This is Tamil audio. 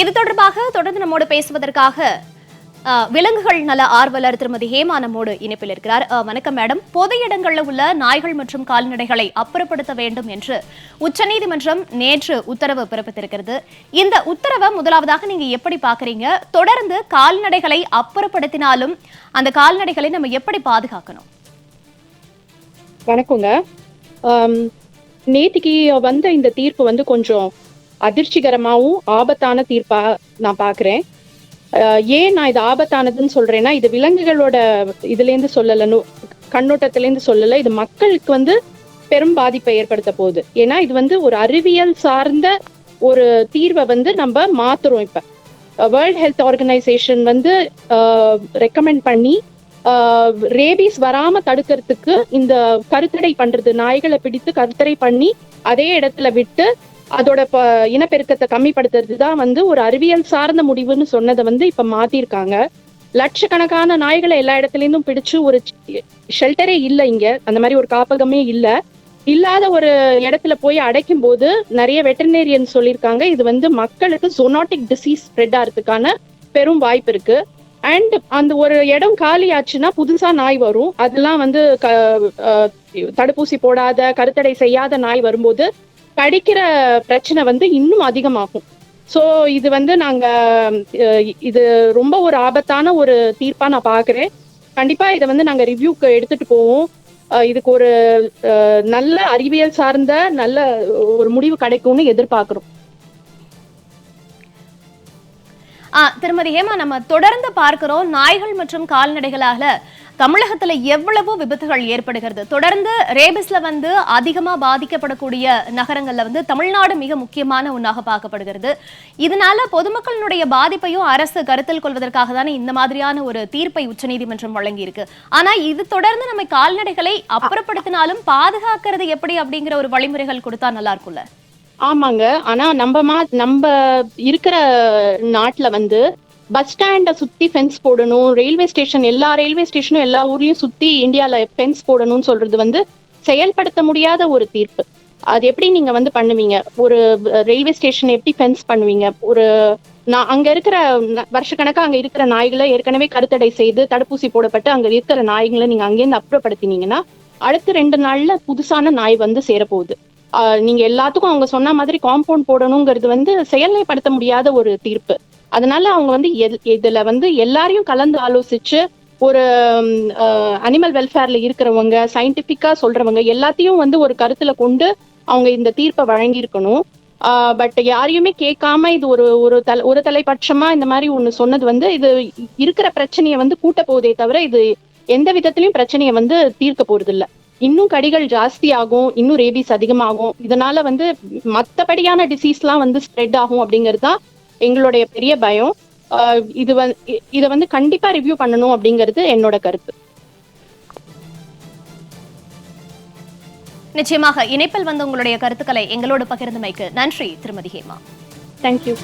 இது தொடர்பாக தொடர்ந்து நம்மோடு பேசுவதற்காக விலங்குகள் நல ஆர்வலர் திருமதி ஹேமா நம்மோடு இணைப்பில் இருக்கிறார். வணக்கம் மேடம். பொது இடங்களில் உள்ள நாய்கள் மற்றும் கால்நடைகளை அப்புறப்படுத்த வேண்டும் என்று உச்சநீதிமன்றம் நேற்று உத்தரவு பிறப்பித்திருக்கிறது. இந்த உத்தரவை முதலாவதாக நீங்க எப்படி பாக்குறீங்க தொடர்ந்து கால்நடைகளை அப்புறப்படுத்தினாலும் அந்த கால்நடைகளை நம்ம எப்படி பாதுகாக்கணும்? வணக்கங்க. ஆம், நேத்திக்கு வந்த இந்த தீர்ப்பு வந்து கொஞ்சம் அதிர்ச்சிகரமாகவும் ஆபத்தான தீர்ப்பா நான் பார்க்குறேன் ஏன் நான் இது ஆபத்தானதுன்னு சொல்றேன்னா இது விலங்குகளோட இதுலேருந்து சொல்லலன்னு கண்ணோட்டத்திலேருந்து சொல்லல இது மக்களுக்கு வந்து பெரும் பாதிப்பை ஏற்படுத்த போகுது. ஏன்னா இது வந்து ஒரு அறிவியல் சார்ந்த ஒரு தீர்வை வந்து நம்ம மாத்துறோம் இப்ப. வேர்ல்ட் ஹெல்த் ஆர்கனைசேஷன் வந்து ரெக்கமெண்ட் பண்ணி ரேபீஸ் வராம தடுக்கிறதுக்கு இந்த கருத்தடை பண்றது நாய்களை பிடித்து கருத்தடை பண்ணி அதே இடத்துல விட்டு அதோட ப- இனப்பெருக்கத்தை கம்மிப்படுத்துறது தான் வந்து ஒரு அறிவியல் சார்ந்த முடிவுன்னு சொன்னதை வந்து இப்ப மாத்திருக்காங்க. லட்சக்கணக்கான நாய்களை எல்லா இடத்துலேருந்தும் பிடிச்சு ஒரு ஷெல்டரே இல்லை இங்க. அந்த மாதிரி ஒரு காப்பகமே இல்ல. இல்லாத ஒரு இடத்துல போய் அடைக்கும் போது நிறைய வெட்டர்னேரியன் சொல்லியிருக்காங்க இது வந்து மக்களுக்கு ஜோனாட்டிக் டிசீஸ் ஸ்ப்ரெட் ஆகிறதுக்கான பெரும் வாய்ப்பு இருக்கு. அண்ட் அந்த ஒரு இடம் காலி ஆச்சுன்னா புதுசா நாய் வரும். அதெல்லாம் வந்து க- தடுப்பூசி போடாத கருத்தடை செய்யாத நாய் வரும்போது கடிக்கிற பிரச்சனை வந்து இன்னும் அதிகமாகும். ஸோ இது வந்து நாங்க அஹ் இது ரொம்ப ஒரு ஆபத்தான ஒரு தீர்ப்பா நான் பாக்குறேன். கண்டிப்பா இதை வந்து நாங்க ரிவ்யூக்கு எடுத்துட்டு போவோம். அஹ் இதுக்கு ஒரு அஹ் நல்ல அறிவியல் சார்ந்த நல்ல ஒரு முடிவு கிடைக்கும்னு எதிர்பார்க்கிறோம். திருமதி ஹேமா நம்ம தொடர்ந்து பார்க்கிறோம் நாய்கள் மற்றும் கால்நடைகளால தமிழகத்துல எவ்வளவோ விபத்துகள் ஏற்படுகிறது? தொடர்ந்து ரேபிஸ்ல வந்து அதிகமா பாதிக்கப்படக்கூடிய நகரங்கள்ல வந்து தமிழ்நாடு மிக முக்கியமான ஒன்றாக பார்க்கப்படுகிறது. இதனால பொதுமக்களினுடைய பாதிப்பையும் அரசு கருத்தில் கொள்வதற்காக தானே இந்த மாதிரியான ஒரு தீர்ப்பை உச்சநீதிமன்றம் வழங்கியிருக்கு. ஆனா இது தொடர்ந்து நம்ம கால்நடைகளை அப்புறப்படுத்தினாலும் பாதுகாக்கிறது எப்படி அப்படிங்கிற ஒரு வழிமுறைகள் கொடுத்தா நல்லா இருக்கும்ல? ஆமாங்க. ஆனா நம்ம மா நம்ம இருக்கிற நாட்டுல வந்து பஸ் ஸ்டாண்டை சுத்தி ஃபென்ஸ் போடணும். ரயில்வே ஸ்டேஷன் எல்லா ரயில்வே ஸ்டேஷனும் எல்லா ஊர்லயும் சுத்தி இந்தியால ஃபென்ஸ் போடணும்னு சொல்றது வந்து செயல்படுத்த முடியாத ஒரு தீர்ப்பு. அது எப்படி நீங்க வந்து பண்ணுவீங்க? ஒரு ரயில்வே ஸ்டேஷன் எப்படி ஃபென்ஸ் பண்ணுவீங்க? ஒரு நான் அங்க இருக்கிற வருஷக்கணக்கா அங்க இருக்கிற நாய்களை ஏற்கனவே கருத்தடை செய்து தடுப்பூசி போடப்பட்டு அங்க இருக்கிற நாய்களை நீங்க அங்கேருந்து அப்புறப்படுத்தினீங்கன்னா அடுத்த ரெண்டு நாள்ல புதுசான நாய் வந்து சேரப்போகுது. ஆஹ் நீங்க எல்லாத்துக்கும் அவங்க சொன்ன மாதிரி காம்பவுண்ட் போடணுங்கிறது வந்து செயல்படுத்த முடியாத ஒரு தீர்ப்பு. அதனால அவங்க வந்து இதுல வந்து எல்லாரையும் கலந்து ஆலோசிச்சு ஒரு அனிமல் வெல்ஃபேர்ல இருக்கிறவங்க சயின்டிபிக்கா சொல்றவங்க எல்லாத்தையும் வந்து ஒரு கருத்துல கொண்டு அவங்க இந்த தீர்ப்பை வழங்கியிருக்கணும். பட் யாரையுமே கேட்காம இது ஒரு ஒரு தலை ஒரு தலைபட்சமா இந்த மாதிரி ஒண்ணு சொன்னது வந்து இது இருக்கிற பிரச்சனையை வந்து கூட்ட போதே தவிர இது எந்த விதத்திலயும் பிரச்சனையை வந்து தீர்க்க போறது இல்ல இன்னும் கடிகள் ஜாஸ்தி ஆகும் இன்னும் ரேபீஸ் அதிகமாகும். இதனால வந்து மத்தபடியான டிசீஸ்லாம் வந்து ஸ்ப்ரெட் ஆகும் அப்படிங்கிறது தான் எங்களுடைய பெரிய பயம். இது வந்து இதை வந்து கண்டிப்பா ரிவ்யூ பண்ணணும் அப்படிங்கிறது என்னோட கருத்து. நிச்சயமாக இணைப்பில் வந்த உங்களுடைய கருத்துக்களை எங்களோடு பகிர்ந்தமைக்கு நன்றி திருமதி ஹேமா. தேங்க்யூ